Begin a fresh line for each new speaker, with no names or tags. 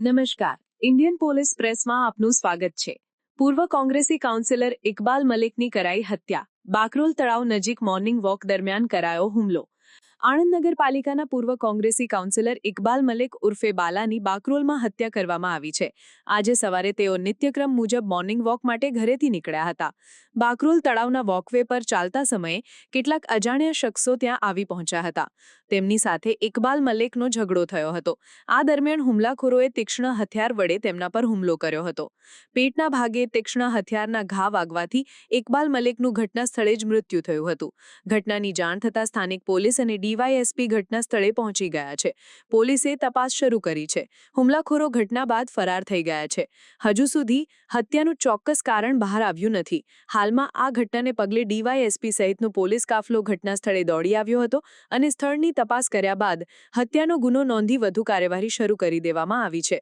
નમસ્કાર. Indian police પ્રેસમાં આપનું સ્વાગત છે. પૂર્વ કોંગ્રેસી કાઉન્સિલર ઇકબાલ મલિકની કરાઈ હત્યા. બાકરોલ તળાવ નજીક મોર્નિંગ વોક દરમિયાન કરાયો હુમલો. આણંદ નગરપાલિકાના પૂર્વ કોંગ્રેસી કાઉન્સિલર ઇકબાલ મલિક ઉર્ફે બાલાની બાકરોલમાં હત્યા કરવામાં આવી છે. આજે સવારે તેઓ નિત્યક્રમ મુજબ મોર્નિંગ વોક માટે ઘરેથી નીકળ્યા હતા. બાકરોલ તળાવના વોકવે પર ચાલતા સમયે કેટલાક અજાણ્યા શખ્સો ત્યાં આવી પહોંચ્યા હતા. તેમની સાથે ઇકબાલ મલિકનો ઝઘડો થયો હતો. આ દરમિયાન હુમલાખોરોએ તીક્ષ્ણ હથિયાર વડે તેમના પર હુમલો કર્યો હતો. પેટના ભાગે તીક્ષ્ણ હથિયારના ઘા વાગવાથી ઇકબાલ મલિકનું ઘટના સ્થળે જ મૃત્યુ થયું હતું. ઘટનાની જાણ થતાં સ્થાનિક પોલીસ અને ડીવાયએસપી ઘટના સ્થળે પહોંચી ગયા છે. પોલીસે તપાસ શરૂ કરી છે. હુમલાખોરો ઘટના બાદ ફરાર થઈ ગયા છે. હજુ સુધી હત્યાનું ચોક્કસ કારણ બહાર આવ્યું નથી. હાલમાં આ ઘટનાને પગલે ડીવાયએસપી સહિતનો પોલીસ કાફલો ઘટના સ્થળે દોડી આવ્યો હતો અને સ્થળની તપાસ કર્યા બાદ હત્યાનો ગુનો નોંધી વધુ કાર્યવાહી શરૂ કરી દેવામાં આવી છે.